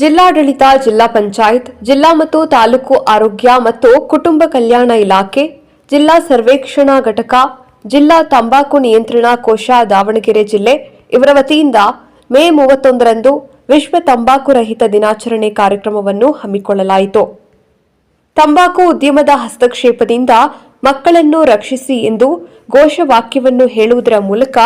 ಜಿಲ್ಲಾಡಳಿತ, ಜಿಲ್ಲಾ ಪಂಚಾಯತ್, ಜಿಲ್ಲಾ ಮತ್ತು ತಾಲೂಕು ಆರೋಗ್ಯ ಮತ್ತು ಕುಟುಂಬ ಕಲ್ಯಾಣ ಇಲಾಖೆ, ಜಿಲ್ಲಾ ಸರ್ವೇಕ್ಷಣಾ ಘಟಕ, ಜಿಲ್ಲಾ ತಂಬಾಕು ನಿಯಂತ್ರಣ ಕೋಶ ದಾವಣಗೆರೆ ಜಿಲ್ಲೆ ಇವರ ವತಿಯಿಂದ ಮೇ ಮೂವತ್ತೊಂದರಂದು ವಿಶ್ವ ತಂಬಾಕು ರಹಿತ ದಿನಾಚರಣೆ ಕಾರ್ಯಕ್ರಮವನ್ನು ಹಮ್ಮಿಕೊಳ್ಳಲಾಯಿತು. ತಂಬಾಕು ಉದ್ಯಮದ ಹಸ್ತಕ್ಷೇಪದಿಂದ ಮಕ್ಕಳನ್ನು ರಕ್ಷಿಸಿ ಎಂದು ಘೋಷವಾಕ್ಯವನ್ನು ಹೇಳುವುದರ ಮೂಲಕ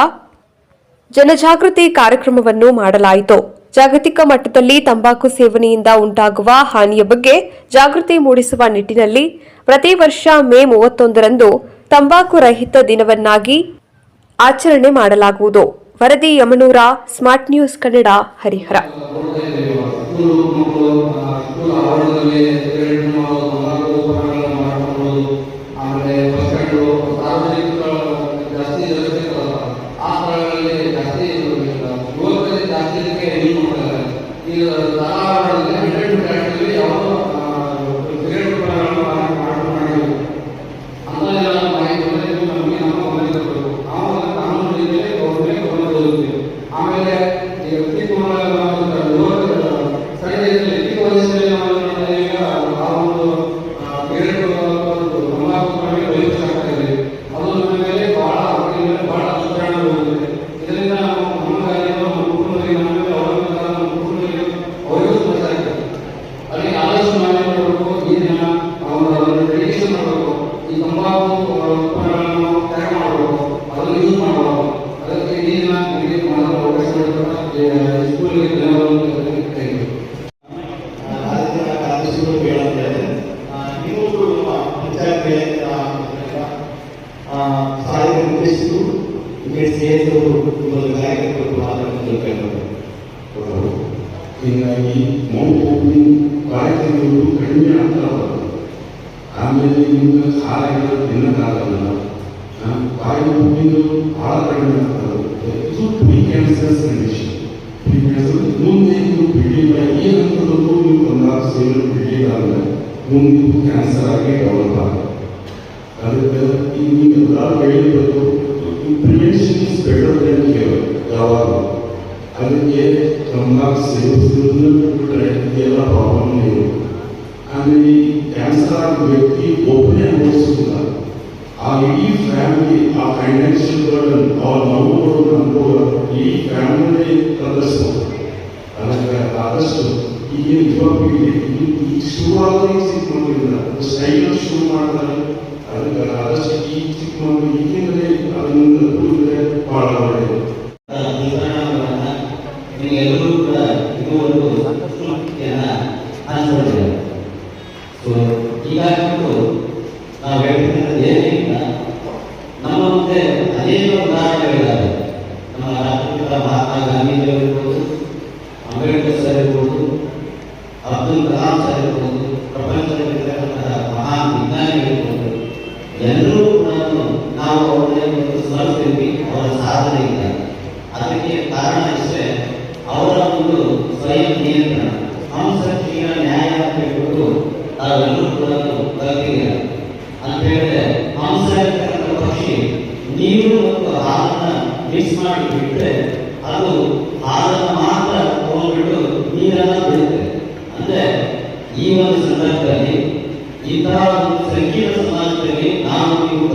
ಜನಜಾಗೃತಿ ಕಾರ್ಯಕ್ರಮವನ್ನು ಮಾಡಲಾಯಿತು. ಜಾಗತಿಕ ಮಟ್ಟದಲ್ಲಿ ತಂಬಾಕು ಸೇವನೆಯಿಂದ ಉಂಟಾಗುವ ಹಾನಿಯ ಬಗ್ಗೆ ಜಾಗೃತಿ ಮೂಡಿಸುವ ನಿಟ್ಟಿನಲ್ಲಿ ಪ್ರತಿ ವರ್ಷ ಮೇ ಮೂವತ್ತೊಂದರಂದು ತಂಬಾಕು ರಹಿತ ದಿನವನ್ನಾಗಿ ಆಚರಣೆ ಮಾಡಲಾಗುವುದು. ವರದಿ ಯಮನೂರ, ಸ್ಮಾರ್ಟ್ ನ್ಯೂಸ್ ಕನ್ನಡ, ಹರಿಹರ. ಮಾಡಬೇಕು ಈ ತಂಬಾಕು ಉತ್ಪನ್ನಗಳನ್ನು ತ್ಯಾಗ ಮಾಡಬೇಕು ಅದನ್ನು ಅದಕ್ಕೆ ದಿನ ನಿಮಗೆ ಮಾಡಲು ಅವಕಾಶ ಸ್ಕೂಲ್ಗೆ ಸಾರಿಗೆ ನಿರ್ದೇಶಿಸಿತು ನಿಮಗೆ ಕೇಳಬೇಕು ಹೀಗಾಗಿ ಮೌತ್ ಓಪನಿಂಗ್ ಕಡಿಮೆ ಆಗ್ತಾ ಆಮೇಲೆ ನಿಮ್ಗೆ ಸಾಲಗಳು ತಿನ್ನಕ್ಕಾಗಲ್ಲ ಬಾಯಿ ಓಪನಿಂಗ್ ಭಾಳ ಕಡಿಮೆ ಆಗ್ತಾ ಹೋಗುತ್ತೆ ಇದು precancerous condition precancer ಮುಂದೆ ಇದು ಈ ಹಂತದಲ್ಲೂ ನೀವು ತಂದಾಗ ಸೇರಿ ಬಿಲ್ಡಿಂಗ್ ಆದ್ರೆ ಮುಂದೆ ಇದು ಕ್ಯಾನ್ಸರ್ ಆಗಿ ಡೆವಲಪ್ ಆಗುತ್ತೆ ಅದಕ್ಕೆ ಈಗ ಎಲ್ಲರೂ ಹೇಳಿರೋದು prevention is better than care ಯಾವಾಗ ಅದಕ್ಕೆ ಸೇವಿಸೋದನ್ನ ಬಿಟ್ಟರೆ ಎಲ್ಲ ಪ್ರಾಬ್ಲಮ್ ಇಲ್ಲ ಆಮೇಲೆ ಈ ಕ್ಯಾನ್ಸರ್ ಆದ ವ್ಯಕ್ತಿ ಒಬ್ಬನೇ ಅನುಭವಿಸೋದಿಲ್ಲ ಆ ಇಡೀ ಫ್ಯಾಮಿಲಿ ಆ ಫೈನಾನ್ಷಿಯಲ್ ಬರ್ಡನ್ ಅವ್ರ ನೋವುಗಳು ಅನುಭವ ಇಡೀ ಫ್ಯಾಮಿಲಿ ಪ್ರದರ್ಶಿಸ್ಬೋದು ಅದಕ್ಕೆ ಆದಷ್ಟು ಈಗಿನ ಯುವ ಪೀಳಿಗೆ ಈ- ಈ ಶುರುವಾಗಲಿ ಚಿಕ್ಕ ಮಕ್ಕಳಿಂದ ಸ್ಟೈಲ್ ಶುರು ಮಾಡ್ತಾರೆ ಅದಕ್ಕೆ ಆದಷ್ಟು ಈ ಚಿಕ್ಕ ಮಕ್ಕಳು ಈಗಿಂದಲೇ ಅದನ್ನು ಸೊ ಹೀಗಾಗಿಬಿಟ್ಟು ನಾವು ಹೇಳ್ತಿರೋದು ಏನಿಲ್ಲ ನಮ್ಮ ಮುಂದೆ ಅನೇಕ ಉದಾಹರಣೆಗಳಿದ್ದಾವೆ ನಮ್ಮ ರಾಷ್ಟ್ರಪಿತ ಮಹಾತ್ಮ ಗಾಂಧೀಜಿಯವರಿರ್ಬೋದು ಅಂಬೇಡ್ಕರ್ ಸರ್ ಇರ್ಬೋದು, ಅಬ್ದುಲ್ ಕಲಾಂ ಸರ್ ಇರ್ಬೋದು ಪ್ರಪಂಚದಲ್ಲಿರ್ತಕ್ಕಂತಹ ಮಹಾನ್ ವಿಜ್ಞಾನಿಗಳಿರ್ಬೋದು, ಎಲ್ಲರೂ ಕೂಡ ನಾವು ಅವರನ್ನ ಸ್ಮರಿಸ್ತೀವಿ, ಅವರ ಸಾಧನೆ ಇಲ್ಲ ಅದಕ್ಕೆ ಕಾರಣ ಇಷ್ಟೇ, ಅವರ ಒಂದು ಸ್ವಯಂ ನಿಯಂತ್ರಣ ಹಂಸಕ್ರಿಯ ನ್ಯಾಯ ಅಂತ ಹೇಳಿದ್ರೆ ಮಾಂಸ ಪಕ್ಷಿ, ನೀರು ಮತ್ತು ಹಾಲನ್ನ ಮಿಕ್ಸ್ ಮಾಡಿ ಬಿಟ್ಟರೆ ಅದು ಹಾಲನ್ನು ಮಾತ್ರ ತಗೊಂಡ್ಬಿಟ್ಟು ನೀರನ್ನ ಬಿಡುತ್ತೆ. ಅಂದ್ರೆ ಈ ಒಂದು ಸಂದರ್ಭದಲ್ಲಿ ಇಂತಹ ಒಂದು ಸಂಕೀರ್ಣ ಸಮಾಜದಲ್ಲಿ ನಾವು ನೀವು